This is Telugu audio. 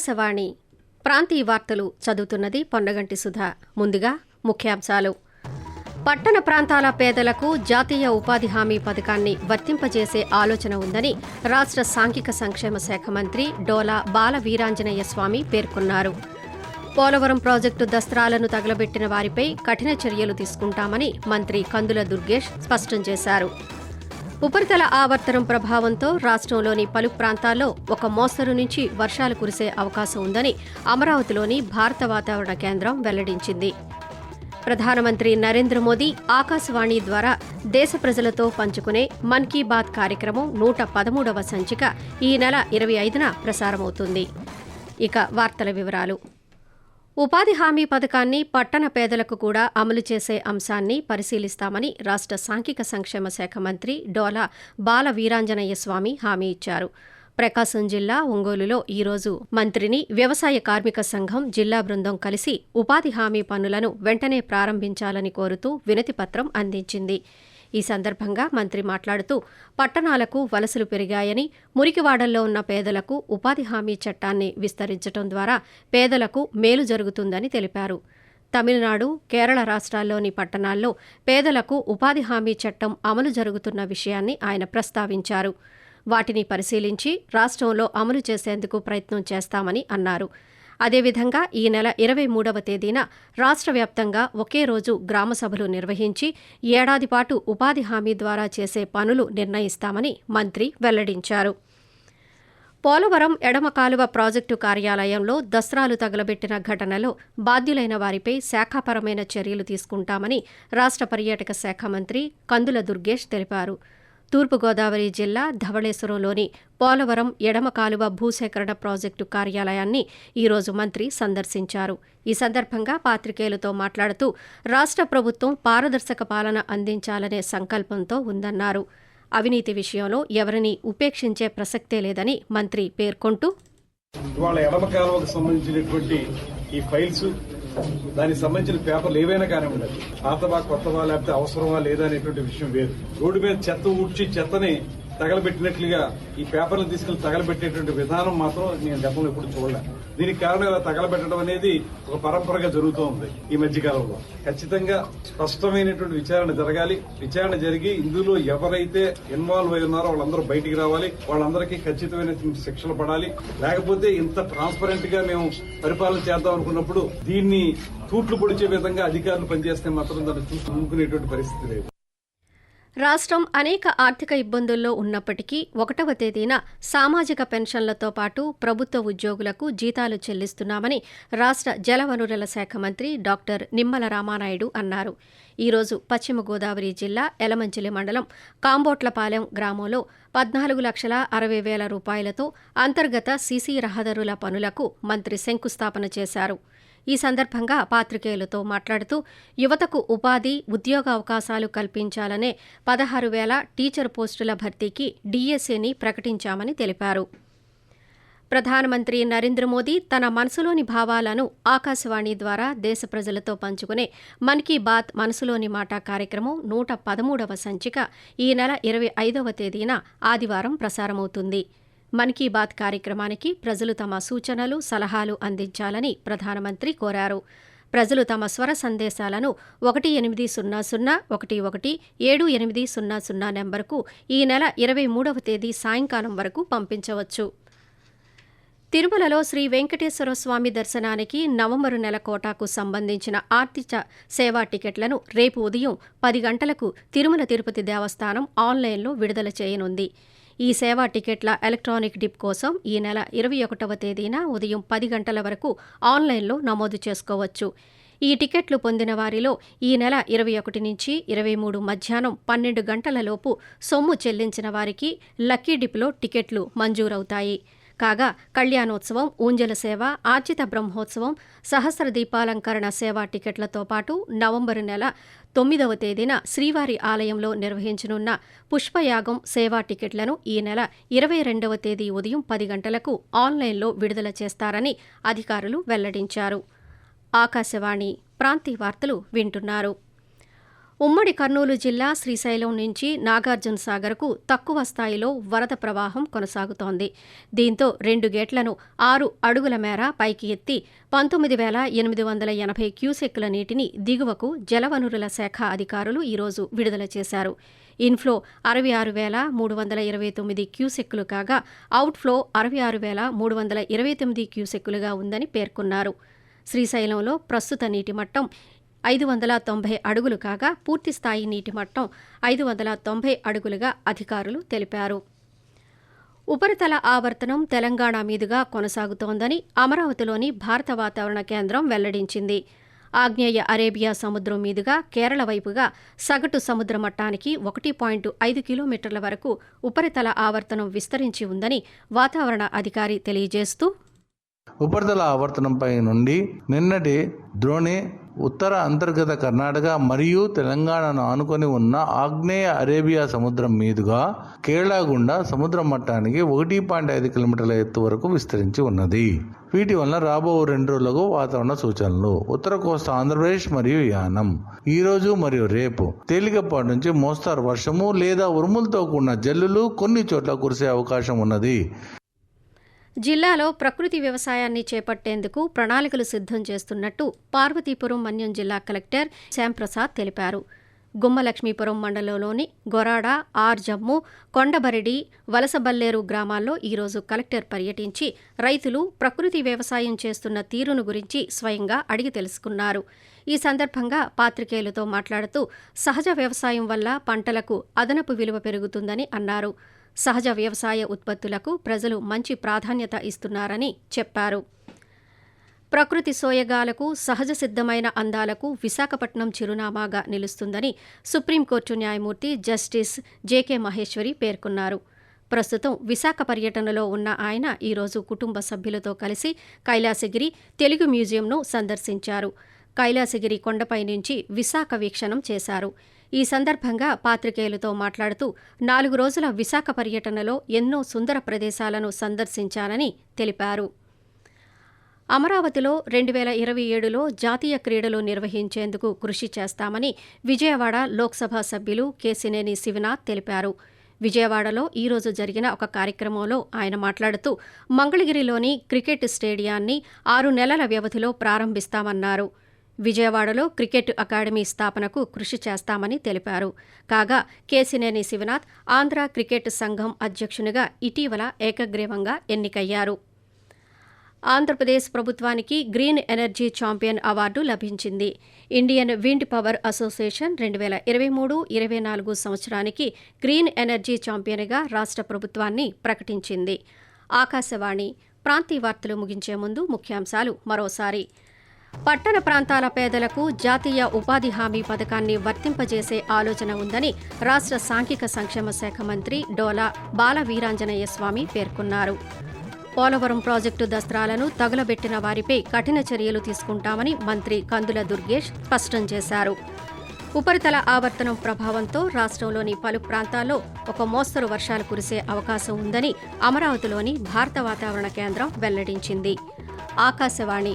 ఆకాశవాణి ప్రాంతీయ వార్తలు చదువుతున్నది పొన్నగంటి సుధా. ముందుగా ముఖ్యాంశాలు. పట్టణ ప్రాంతాల పేదలకు జాతీయ ఉపాధి హామీ పథకాన్ని వర్తింపజేసే ఆలోచన ఉందని రాష్ట్ర సాంఘిక సంక్షేమ శాఖ మంత్రి డోలా బాల వీరాంజనేయ స్వామి పేర్కొన్నారు. పోలవరం ప్రాజెక్టు దస్త్రాలను తగలబెట్టిన వారిపై కఠిన చర్యలు తీసుకుంటామని మంత్రి కందుల దుర్గేష్ స్పష్టం చేశారు. ఉపరితల ఆవర్తనం ప్రభావంతో రాష్ట్రంలోని పలు ప్రాంతాల్లో ఒక మోస్తరు నుంచి వర్షాలు కురిసే అవకాశం ఉందని అమరావతిలోని భారత వాతావరణ కేంద్రం వెల్లడించింది. ప్రధానమంత్రి నరేంద్ర మోదీ ఆకాశవాణి ద్వారా దేశ ప్రజలతో పంచుకునే మన్ కీ బాత్ కార్యక్రమం నూట పదమూడవ సంచిక ఈ నెల ఇరవై ఐదున ప్రసారమవుతుంది. ఇక వార్తల వివరాలు. ఉపాధి హామీ పథకాన్ని పట్టణ పేదలకు కూడా అమలు చేసే అంశాన్ని పరిశీలిస్తామని రాష్ట్ర సాంఘిక సంక్షేమ శాఖ మంత్రి డోలా బాల వీరాంజనేయ స్వామి హామీ ఇచ్చారు. ప్రకాశం జిల్లా ఒంగోలులో ఈరోజు మంత్రిని వ్యవసాయ కార్మిక సంఘం జిల్లా బృందం కలిసి ఉపాధి హామీ పనులను వెంటనే ప్రారంభించాలని కోరుతూ వినతిపత్రం అందించింది. ఈ సందర్భంగా మంత్రి మాట్లాడుతూ పట్టణాలకు వలసలు పెరిగాయని మురికివాడల్లో ఉన్న పేదలకు ఉపాధి హామీ చట్టాన్ని విస్తరించడం ద్వారా పేదలకు మేలు జరుగుతుందని తెలిపారు. తమిళనాడు కేరళ రాష్ట్రాల్లోని పట్టణాల్లో పేదలకు ఉపాధి హామీ చట్టం అమలు జరుగుతున్న విషయాన్ని ఆయన ప్రస్తావించారు. వాటిని పరిశీలించి రాష్ట్రంలో అమలు చేసేందుకు ప్రయత్నం చేస్తామని అన్నారు. అదేవిధంగా ఈ నెల ఇరవై మూడవ తేదీన రాష్ట్ర వ్యాప్తంగా ఒకే రోజు గ్రామ సభలు నిర్వహించి ఏడాది పాటు ఉపాధి హామీ ద్వారా చేసే పనులు నిర్ణయిస్తామని మంత్రి వెల్లడించారు. పోలవరం ఎడమ కాలువ ప్రాజెక్టు కార్యాలయంలో దస్త్రాలు తగలబెట్టిన ఘటనలో బాధ్యులైన వారిపై శాఖాపరమైన చర్యలు తీసుకుంటామని రాష్ట్ర పర్యాటక శాఖ మంత్రి కందుల దుర్గేష్ తెలిపారు. తూర్పుగోదావరి జిల్లా ధవళేశ్వరంలోని పోలవరం ఎడమ కాలువ భూసేకరణ ప్రాజెక్టు కార్యాలయాన్ని ఈరోజు మంత్రి సందర్శించారు. ఈ సందర్భంగా పాత్రికేయులతో మాట్లాడుతూ రాష్ట్ర ప్రభుత్వం పారదర్శక పాలన అందించాలనే సంకల్పంతో ఉందన్నారు. అవినీతి విషయంలో ఎవరిని ఉపేక్షించే ప్రసక్తే లేదని మంత్రి పేర్కొంటూ ఇవాళ ఎడమ కాలువకు సంబంధించినటువంటి ఈ ఫైల్స్ దానికి సంబంధించిన పేపర్లు ఏవైనా కానివ్వండి. పాతవా కొత్తవా లేకపోతే అవసరమా లేదా అనేటువంటి విషయం వేరు. రోడ్డు మీద చెత్త ఊడ్చి చెత్తని తగలబెట్టినట్లుగా ఈ పేపర్లు తీసుకెళ్ళి తగలబెట్టేటువంటి విధానం మాత్రం నేను గతంలో ఎప్పుడు చూడలేదు దీనికి కారణం ఇలా తగలబెట్టడం అనేది ఒక పరంపరగా జరుగుతూ ఉంది ఈ మధ్య కాలంలో ఖచ్చితంగా స్పష్టమైనటువంటి విచారణ జరగాలి. విచారణ జరిగి ఇందులో ఎవరైతే ఇన్వాల్వ్ అయి ఉన్నారో వాళ్ళందరూ బయటికి రావాలి. వాళ్ళందరికీ ఖచ్చితమైన శిక్షలు పడాలి. లేకపోతే ఇంత ట్రాన్స్పరెంట్గా మేము పరిపాలన చేద్దాం అనుకున్నప్పుడు దీన్ని తూట్లు పొడిచే విధంగా అధికారులు పనిచేస్తే మాత్రం దాన్ని చూసి ఊరుకునేటువంటి పరిస్థితి లేదు. రాష్ట్రం అనేక ఆర్థిక ఇబ్బందుల్లో ఉన్నప్పటికీ ఒకటవ తేదీన సామాజిక పెన్షన్లతో పాటు ప్రభుత్వ ఉద్యోగులకు జీతాలు చెల్లిస్తున్నామని రాష్ట్ర జలవనరుల శాఖ మంత్రి డాక్టర్ నిమ్మల రామానాయుడు అన్నారు. ఈరోజు పశ్చిమ గోదావరి జిల్లా ఎలమంచిలి మండలం కాంబోట్లపాలెం గ్రామంలో పద్నాలుగు లక్షల అరవై వేల రూపాయలతో అంతర్గత సీసీ రహదారుల పనులకు మంత్రి శంకుస్థాపన చేశారు. ఈ సందర్భంగా పాత్రికేయులతో మాట్లాడుతూ యువతకు ఉపాధి ఉద్యోగ అవకాశాలు కల్పించాలనే పదహారు వేల టీచర్ పోస్టుల భర్తీకి డీఎస్ఏని ప్రకటించామని తెలిపారు. ప్రధానమంత్రి నరేంద్ర మోదీ తన మనసులోని భావాలను ఆకాశవాణి ద్వారా దేశ ప్రజలతో పంచుకునే మన్ కీ బాత్ మనసులోని మాట కార్యక్రమం నూట పదమూడవ సంచిక ఈ నెల ఇరవై ఐదవ తేదీన ఆదివారం ప్రసారమవుతుంది. మన్ కీ బాత్ కార్యక్రమానికి ప్రజలు తమ సూచనలు సలహాలు అందించాలని ప్రధానమంత్రి కోరారు. ప్రజలు తమ స్వర సందేశాలను ఒకటి ఎనిమిది సున్నా సున్నా ఒకటి ఒకటి ఏడు ఎనిమిది సున్నా సున్నా నెంబర్కు ఈ నెల ఇరవై మూడవ తేదీ సాయంకాలం వరకు పంపించవచ్చు. తిరుమలలో శ్రీ వెంకటేశ్వర స్వామి దర్శనానికి నవంబరు నెల కోటాకు సంబంధించిన ఆర్థిక సేవా టికెట్లను రేపు ఉదయం పది గంటలకు తిరుమల తిరుపతి దేవస్థానం ఆన్లైన్లో విడుదల చేయనుంది. ఈ సేవా టికెట్ల ఎలక్ట్రానిక్ డిప్ కోసం ఈ నెల ఇరవై ఒకటవ తేదీన ఉదయం పది గంటల వరకు ఆన్లైన్లో నమోదు చేసుకోవచ్చు. ఈ టికెట్లు పొందిన వారిలో ఈ నెల ఇరవై ఒకటి నుంచి ఇరవై మూడు మధ్యాహ్నం పన్నెండు గంటలలోపు సొమ్ము చెల్లించిన వారికి లక్కీ డిప్లో టికెట్లు మంజూరవుతాయి. కాగా కళ్యాణోత్సవం ఊంజల సేవ ఆర్జిత బ్రహ్మోత్సవం సహస్ర దీపాలంకరణ సేవా టికెట్లతో పాటు నవంబరు నెల తొమ్మిదవ తేదీన శ్రీవారి ఆలయంలో నిర్వహించనున్న పుష్పయాగం సేవా టికెట్లను ఈ నెల ఇరవై రెండవ తేదీ ఉదయం పది గంటలకు ఆన్లైన్లో విడుదల చేస్తారని అధికారులు వెల్లడించారు. ఆకాశవాణి ప్రాంతీయ వార్తలు వింటున్నారు. ఉమ్మడి కర్నూలు జిల్లా శ్రీశైలం నుంచి నాగార్జున సాగర్కు తక్కువ స్థాయిలో వరద ప్రవాహం కొనసాగుతోంది. దీంతో రెండు గేట్లను ఆరు అడుగుల మేర పైకి ఎత్తి పంతొమ్మిది వేల ఎనిమిది వందల ఎనభై క్యూసెక్కుల నీటిని దిగువకు జలవనరుల శాఖ అధికారులు ఈరోజు విడుదల చేశారు. ఇన్ఫ్లో అరవై ఆరు వేల మూడు వందల ఇరవై తొమ్మిది క్యూసెక్కులు కాగా అవుట్ఫ్లో అరవై ఆరు వేల మూడు వందల ఇరవై తొమ్మిది క్యూసెక్కులుగా ఉందని పేర్కొన్నారు. శ్రీశైలంలో ప్రస్తుత నీటి మట్టం ఐదు వందల తొంభై అడుగులు కాగా పూర్తిస్థాయి నీటి మట్టం ఐదు వందల తొంభై అడుగులుగా అధికారులు తెలిపారు. ఉపరితల ఆవర్తనం తెలంగాణ మీదుగా కొనసాగుతోందని అమరావతిలోని భారత వాతావరణ కేంద్రం వెల్లడించింది. ఆగ్నేయ అరేబియా సముద్రం మీదుగా కేరళ వైపుగా సగటు సముద్ర మట్టానికి ఒకటి పాయింట్ ఐదు కిలోమీటర్ల వరకు ఉపరితల ఆవర్తనం విస్తరించి ఉందని వాతావరణ అధికారి తెలియజేస్తూ ఉపరితల ఆవర్తనంపై నుండి నిన్నటి ద్రోణి ఉత్తర అంతర్గత కర్ణాటక మరియు తెలంగాణను ఆనుకొని ఉన్న ఆగ్నేయ అరేబియా సముద్రం మీదుగా కేరళ గుండా సముద్ర మట్టానికి ఒకటి పాయింట్ ఐదు కిలోమీటర్ల ఎత్తు వరకు విస్తరించి ఉన్నది. వీటి వలన రాబో రెండు రోజులకు వాతావరణ సూచనలు. ఉత్తర కోస్తా ఆంధ్రప్రదేశ్ మరియు యానం. ఈ రోజు మరియు రేపు తేలికపాటి నుంచి మోస్తారు. వర్షము లేదా ఉరుములతో కూడిన జల్లులు కొన్ని చోట్ల కురిసే అవకాశం ఉన్నది. జిల్లాలో ప్రకృతి వ్యవసాయాన్ని చేపట్టేందుకు ప్రణాళికలు సిద్ధం చేస్తున్నట్టు పార్వతీపురం మన్యం జిల్లా కలెక్టర్ శ్యాంప్రసాద్ తెలిపారు. గుమ్మలక్ష్మీపురం మండలంలోని గొరాడ ఆర్ జమ్ము కొండబరిడి వలసబల్లేరు గ్రామాల్లో ఈరోజు కలెక్టర్ పర్యటించి రైతులు ప్రకృతి వ్యవసాయం చేస్తున్న తీరును గురించి స్వయంగా అడిగి తెలుసుకున్నారు. ఈ సందర్భంగా పాత్రికేయులతో మాట్లాడుతూ సహజ వ్యవసాయం వల్ల పంటలకు అదనపు విలువ పెరుగుతుందని అన్నారు. సహజ వ్యవసాయ ఉత్పత్తులకు ప్రజలు మంచి ప్రాధాన్యత ఇస్తున్నారని చెప్పారు. ప్రకృతి సోయగాలకు సహజ సిద్ధమైన అందాలకు విశాఖపట్నం చిరునామాగా నిలుస్తుందని సుప్రీంకోర్టు న్యాయమూర్తి జస్టిస్ జేకే మహేశ్వరి పేర్కొన్నారు. ప్రస్తుతం విశాఖ పర్యటనలో ఉన్న ఆయన ఈరోజు కుటుంబ సభ్యులతో కలిసి కైలాసగిరి తెలుగు మ్యూజియంను సందర్శించారు. కైలాసగిరి కొండపై నుంచి విశాఖ వీక్షణం చేశారు. ఈ సందర్భంగా పాత్రికేయులతో మాట్లాడుతూ నాలుగు రోజుల విశాఖ పర్యటనలో ఎన్నో సుందర ప్రదేశాలను సందర్శించానని తెలిపారు. అమరావతిలో రెండు వేల ఇరవై ఏడులో జాతీయ క్రీడలు నిర్వహించేందుకు కృషి చేస్తామని విజయవాడ లోక్సభ సభ్యులు కేసినేని శివనాథ్ తెలిపారు. విజయవాడలో ఈరోజు జరిగిన ఒక కార్యక్రమంలో ఆయన మాట్లాడుతూ మంగళగిరిలోని క్రికెట్ స్టేడియాన్ని ఆరు నెలల వ్యవధిలో ప్రారంభిస్తామన్నారు. విజయవాడలో క్రికెట్ అకాడమీ స్థాపనకు కృషి చేస్తామని తెలిపారు. కాగా కేసినేని శివనాథ్ ఆంధ్ర క్రికెట్ సంఘం అధ్యక్షునిగా ఇటీవల ఏకగ్రీవంగా ఎన్నికయ్యారు. ఆంధ్రప్రదేశ్ ప్రభుత్వానికి గ్రీన్ ఎనర్జీ ఛాంపియన్ అవార్డు లభించింది. ఇండియన్ విండ్ పవర్ అసోసియేషన్ రెండు వేల ఇరవై మూడు ఇరవై నాలుగు సంవత్సరానికి గ్రీన్ ఎనర్జీ ఛాంపియన్గా రాష్ట్ర ప్రభుత్వాన్ని ప్రకటించింది. ఆకాశవాణి ప్రాంతీయ వార్తలు ముగించే ముందు ముఖ్యాంశాలు మరోసారి. పట్టణ ప్రాంతాల పేదలకు జాతీయ ఉపాధి హామీ పథకాన్ని వర్తింపజేసే ఆలోచన ఉందని రాష్ట్ర సాంఘిక సంక్షేమ శాఖ మంత్రి డోలా బాల వీరాంజనేయ స్వామి పేర్కొన్నారు. పోలవరం ప్రాజెక్టు దస్త్రాలను తగులబెట్టిన వారిపై కఠిన చర్యలు తీసుకుంటామని మంత్రి కందుల దుర్గేష్ స్పష్టం చేశారు. ఉపరితల ఆవర్తనం ప్రభావంతో రాష్ట్రంలోని పలు ప్రాంతాల్లో ఒక మోస్తరు వర్షాలు కురిసే అవకాశం ఉందని అమరావతిలోని భారత వాతావరణ కేంద్రం వెల్లడించింది. ఆకాశవాణి